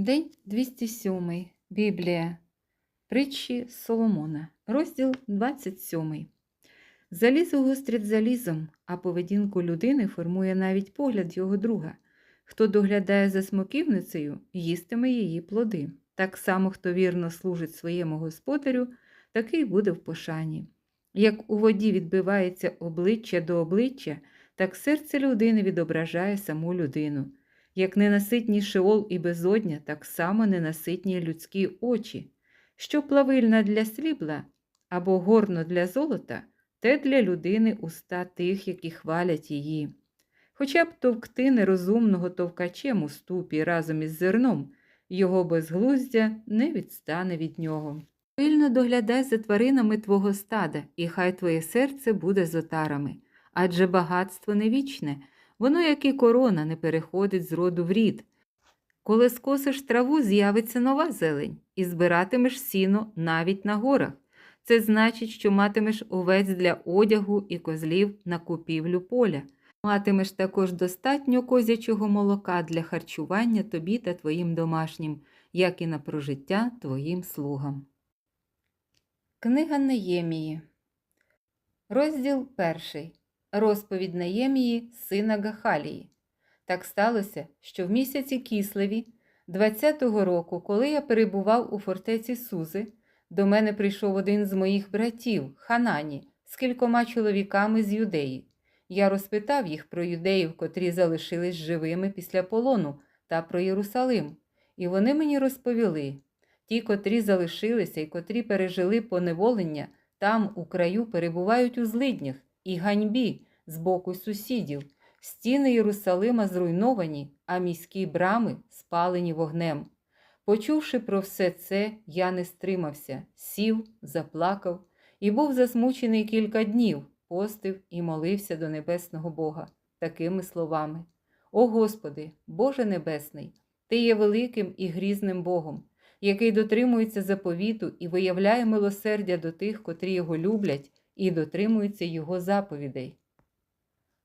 День 207. Біблія. Притчі Соломона. Розділ 27. Залізо гострить залізом, а поведінку людини формує навіть погляд його друга. Хто доглядає за смоківницею, їстиме її плоди. Так само, хто вірно служить своєму господарю, такий буде в пошані. Як у воді відбивається обличчя до обличчя, так серце людини відображає саму людину. Як ненаситні шеол і безодня, так само ненаситні людські очі. Що плавильна для срібла або горно для золота, те для людини уста тих, які хвалять її. Хоча б товкти нерозумного товкачем у ступі разом із зерном, його безглуздя не відстане від нього. Пильно доглядай за тваринами твого стада, і хай твоє серце буде з отарами, адже багатство не вічне, воно, як і корона, не переходить з роду в рід. Коли скосиш траву, з'явиться нова зелень, і збиратимеш сіно навіть на горах. Це значить, що матимеш овець для одягу і козлів на купівлю поля. Матимеш також достатньо козячого молока для харчування тобі та твоїм домашнім, як і на прожиття твоїм слугам. Книга Неємії. Розділ перший. Розповідь Неємії, сина Гахалії. Так сталося, що в місяці Кислеві, 20-го року, коли я перебував у фортеці Сузи, до мене прийшов один з моїх братів, Ханані, з кількома чоловіками з юдеї. Я розпитав їх про юдеїв, котрі залишились живими після полону, та про Єрусалим. І вони мені розповіли ті, котрі залишилися і котрі пережили поневолення, там, у краю, перебувають у злиднях і ганьбі з боку сусідів. Стіни Єрусалима зруйновані, а міські брами спалені вогнем. Почувши про все це, я не стримався, сів, заплакав і був засмучений кілька днів, постив і молився до небесного Бога такими словами: О Господи, Боже Небесний, Ти є великим і грізним Богом, який дотримується заповіту і виявляє милосердя до тих, котрі його люблять і дотримуються Його заповідей.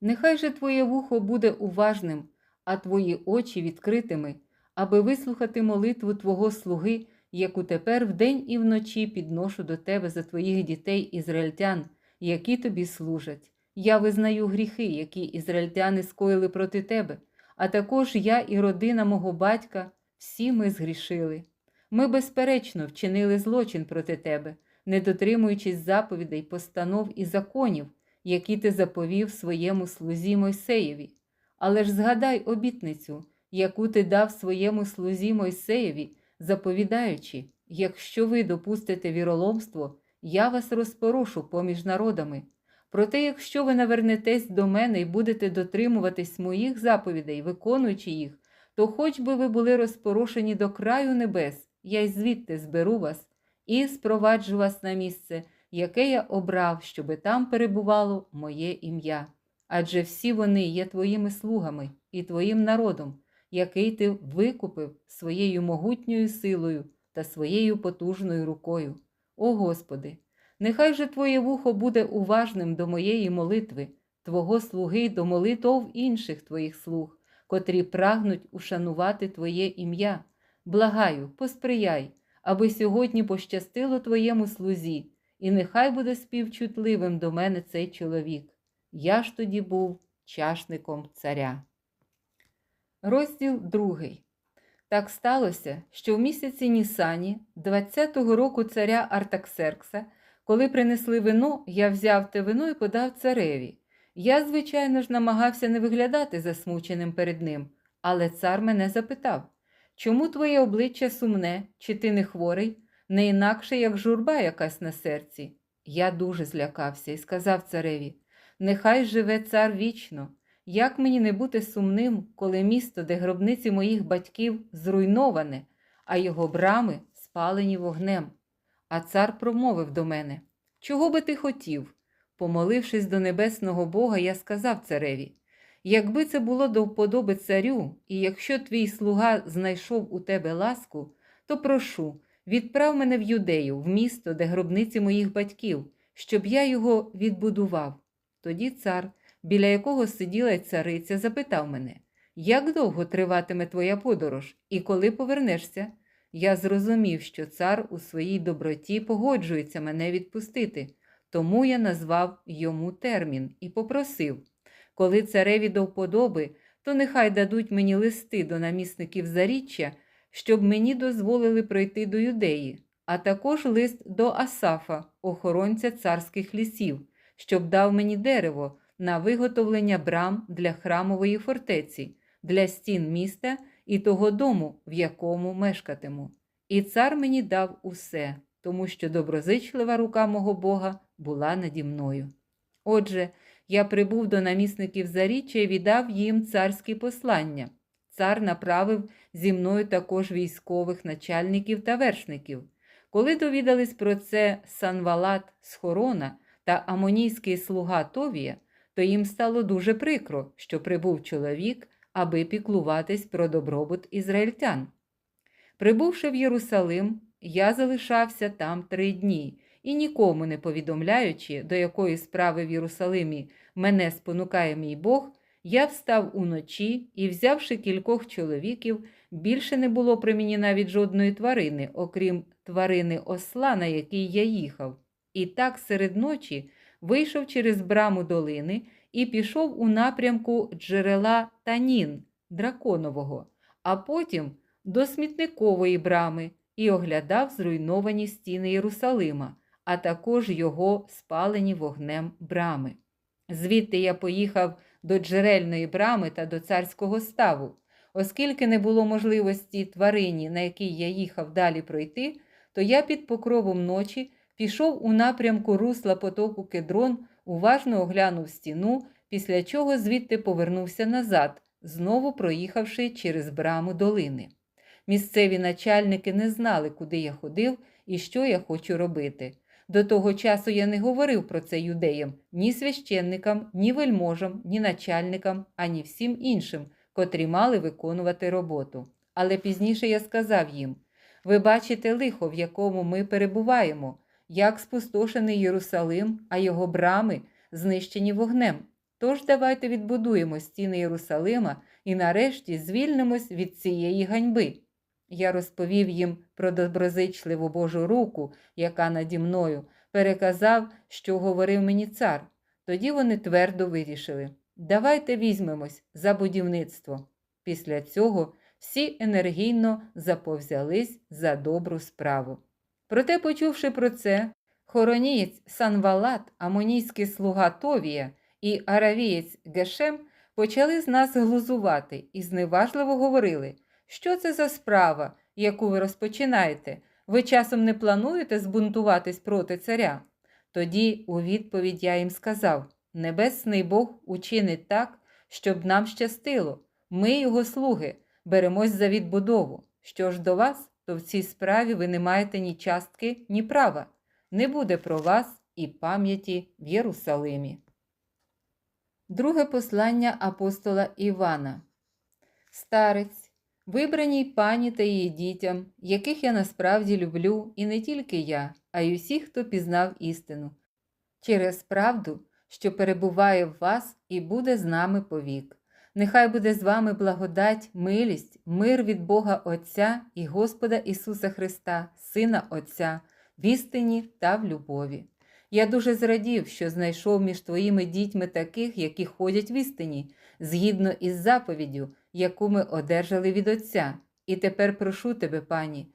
Нехай же твоє вухо буде уважним, а твої очі відкритими, аби вислухати молитву Твого слуги, яку тепер вдень і вночі підношу до тебе за твоїх дітей ізраїльтян, які тобі служать. Я визнаю гріхи, які ізраїльтяни скоїли проти тебе, а також я і родина мого батька, всі ми згрішили. Ми, безперечно, вчинили злочин проти тебе, не дотримуючись заповідей, постанов і законів, які ти заповів своєму слузі Мойсеєві. Але ж згадай обітницю, яку ти дав своєму слузі Мойсеєві, заповідаючи, якщо ви допустите віроломство, я вас розпорушу поміж народами. Проте, якщо ви навернетесь до мене і будете дотримуватись моїх заповідей, виконуючи їх, то хоч би ви були розпорушені до краю небес, я й звідти зберу вас і спроваджу вас на місце, яке я обрав, щоби там перебувало моє ім'я. Адже всі вони є твоїми слугами і твоїм народом, який ти викупив своєю могутньою силою та своєю потужною рукою. О Господи, нехай же Твоє вухо буде уважним до моєї молитви, Твого слуги до молитов інших Твоїх слуг, котрі прагнуть ушанувати Твоє ім'я. Благаю, посприяй, аби сьогодні пощастило Твоєму слузі, і нехай буде співчутливим до мене цей чоловік. Я ж тоді був чашником царя. Розділ другий. Так сталося, що в місяці Нісані, 20-го року царя Артаксеркса, коли принесли вино, я взяв те вино і подав цареві. Я, звичайно ж, намагався не виглядати засмученим перед ним, але цар мене запитав чому твоє обличчя сумне, чи ти не хворий, не інакше, як журба якась на серці? Я дуже злякався і сказав цареві Нехай живе цар вічно. Як мені не бути сумним, коли місто, де гробниці моїх батьків зруйноване, а його брами спалені вогнем? А цар промовив до мене Чого би ти хотів? Помолившись до небесного Бога, я сказав цареві Якби це було до вподоби царю, і якщо твій слуга знайшов у тебе ласку, то прошу, відправ мене в юдею, в місто, де гробниці моїх батьків, щоб я його відбудував. Тоді цар біля якого сиділа цариця, запитав мене, Як довго триватиме твоя подорож, і коли повернешся? Я зрозумів, що цар у своїй доброті погоджується мене відпустити, тому я назвав йому термін і попросив коли цареві до вподоби, то нехай дадуть мені листи до намісників заріччя, щоб мені дозволили пройти до юдеї, а також лист до Асафа, охоронця царських лісів, щоб дав мені дерево на виготовлення брам для храмової фортеці, для стін міста і того дому, в якому мешкатиму. І цар мені дав усе, тому що доброзичлива рука мого Бога була наді мною. Отже, я прибув до намісників заріччя і віддав їм царські послання. Цар направив зі мною також військових начальників та вершників. Коли довідались про це Санвалат з Хорона та амонійський слуга Товія, то їм стало дуже прикро, що прибув чоловік, аби піклуватись про добробут ізраїльтян. Прибувши в Єрусалим, я залишався там три дні і нікому не повідомляючи, до якої справи в Єрусалимі мене спонукає мій Бог, я встав уночі і, взявши кількох чоловіків, більше не було при мені навіть жодної тварини, окрім тварини осла, на якій я їхав. І так серед ночі вийшов через браму долини і пішов у напрямку джерела Танін Драконового, а потім до смітникової брами і оглядав зруйновані стіни Єрусалима, а також його спалені вогнем брами. Звідти я поїхав до джерельної брами та до царського ставу. Оскільки не було можливості тварині, на якій я їхав далі пройти, то я під покровом ночі пішов у напрямку русла потоку кедрон, уважно оглянув стіну, після чого звідти повернувся назад, знову проїхавши через браму долини. Місцеві начальники не знали, куди я ходив і що я хочу робити. До того часу я не говорив про це юдеям, ні священникам, ні вельможам, ні начальникам, ані всім іншим, котрі мали виконувати роботу. Але пізніше я сказав їм: ви бачите лихо, в якому ми перебуваємо, як спустошений Єрусалим, а його брами знищені вогнем. Тож давайте відбудуємо стіни Єрусалима і нарешті звільнимось від цієї ганьби. Я розповів їм про доброзичливу Божу руку, яка наді мною, переказав, що говорив мені цар. Тоді вони твердо вирішили давайте візьмемось за будівництво. Після цього всі енергійно заповзялись за добру справу. Проте, почувши про це, хоронієць Санвалат, амонійський слуга Товія і аравієць Гешем почали з нас глузувати і зневажливо говорили. Що це за справа, яку ви розпочинаєте? Ви часом не плануєте збунтуватись проти царя? Тоді у відповідь я їм сказав: Небесний Бог учинить так, щоб нам щастило. Ми, його слуги, беремось за відбудову. Що ж до вас, то в цій справі ви не маєте ні частки, ні права. Не буде про вас і пам'яті в Єрусалимі. Друге послання апостола Івана. Старець вибраній пані та її дітям, яких я насправді люблю, і не тільки я, а й усі, хто пізнав істину, через правду, що перебуває в вас і буде з нами повік. Нехай буде з вами благодать, милість, мир від Бога Отця і Господа Ісуса Христа, Сина Отця, в істині та в любові. Я дуже зрадів, що знайшов між твоїми дітьми таких, які ходять в істині, згідно із заповіддю, яку ми одержали від Отця. І тепер прошу тебе, пані.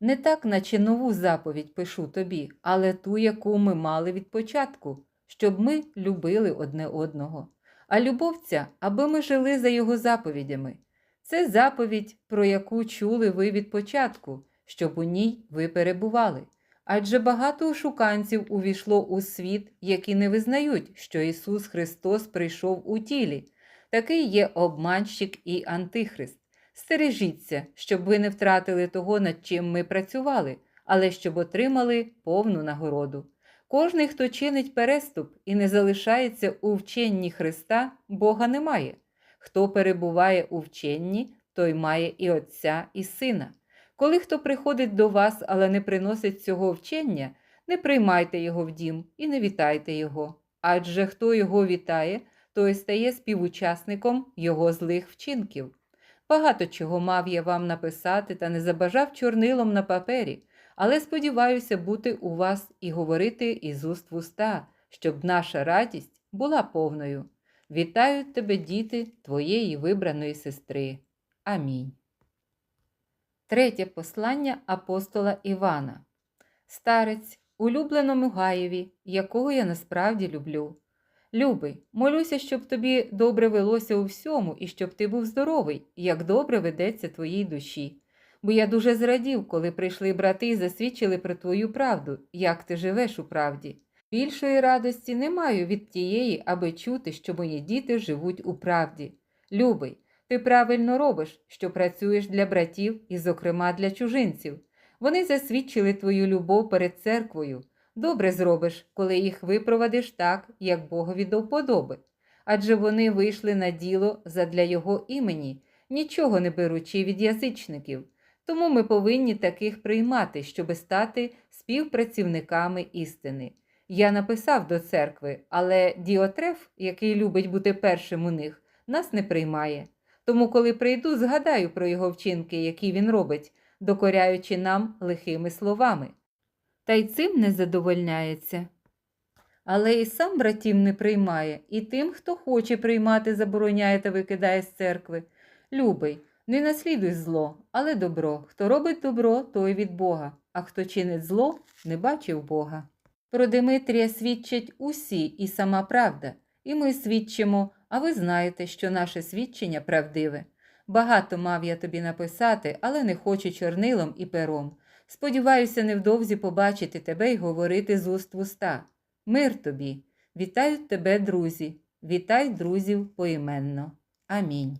Не так, наче нову заповідь пишу тобі, але ту, яку ми мали від початку, щоб ми любили одне одного. А любов ця, аби ми жили за його заповідями. Це заповідь, про яку чули ви від початку, щоб у ній ви перебували. Адже багато шуканців увійшло у світ, які не визнають, що Ісус Христос прийшов у тілі. Такий є обманщик і антихрист. Стережіться, щоб ви не втратили того, над чим ми працювали, але щоб отримали повну нагороду. Кожний, хто чинить переступ і не залишається у вченні Христа, Бога немає. Хто перебуває у вченні, той має і Отця, і Сина. Коли хто приходить до вас, але не приносить цього вчення, не приймайте його в дім і не вітайте його. Адже хто його вітає, той стає співучасником його злих вчинків. Багато чого мав я вам написати та не забажав чорнилом на папері, але сподіваюся бути у вас і говорити із уст в уста, щоб наша радість була повною. Вітаю тебе, діти, твоєї вибраної сестри. Амінь. Третє послання апостола Івана. Старець, улюбленому Гаєві, якого я насправді люблю. Любий, молюся, щоб тобі добре велося у всьому і щоб ти був здоровий, як добре ведеться твоїй душі. Бо я дуже зрадів, коли прийшли брати і засвідчили про твою правду, як ти живеш у правді. Більшої радості не маю від тієї, аби чути, що мої діти живуть у правді. Любий, ти правильно робиш, що працюєш для братів і, зокрема, для чужинців. Вони засвідчили твою любов перед церквою. Добре зробиш, коли їх випровадиш так, як Богові до вподоби. Адже вони вийшли на діло задля його імені, нічого не беручи від язичників. Тому ми повинні таких приймати, щоби стати співпрацівниками істини. Я написав до церкви, але Діотреф, який любить бути першим у них, нас не приймає. Тому, коли прийду, згадаю про його вчинки, які він робить, докоряючи нам лихими словами. Та й цим не задовольняється. Але і сам братів не приймає, і тим, хто хоче приймати, забороняє та викидає з церкви. Любий, не наслідуй зло, але добро. Хто робить добро, той від Бога, а хто чинить зло, не бачив Бога. Про Димитрія свідчать усі і сама правда, і ми свідчимо, а ви знаєте, що наше свідчення правдиве. Багато мав я тобі написати, але не хочу чорнилом і пером. Сподіваюся, невдовзі побачити тебе й говорити з уст в уста. Мир тобі! Вітають тебе, друзі! Вітай друзів поіменно. Амінь.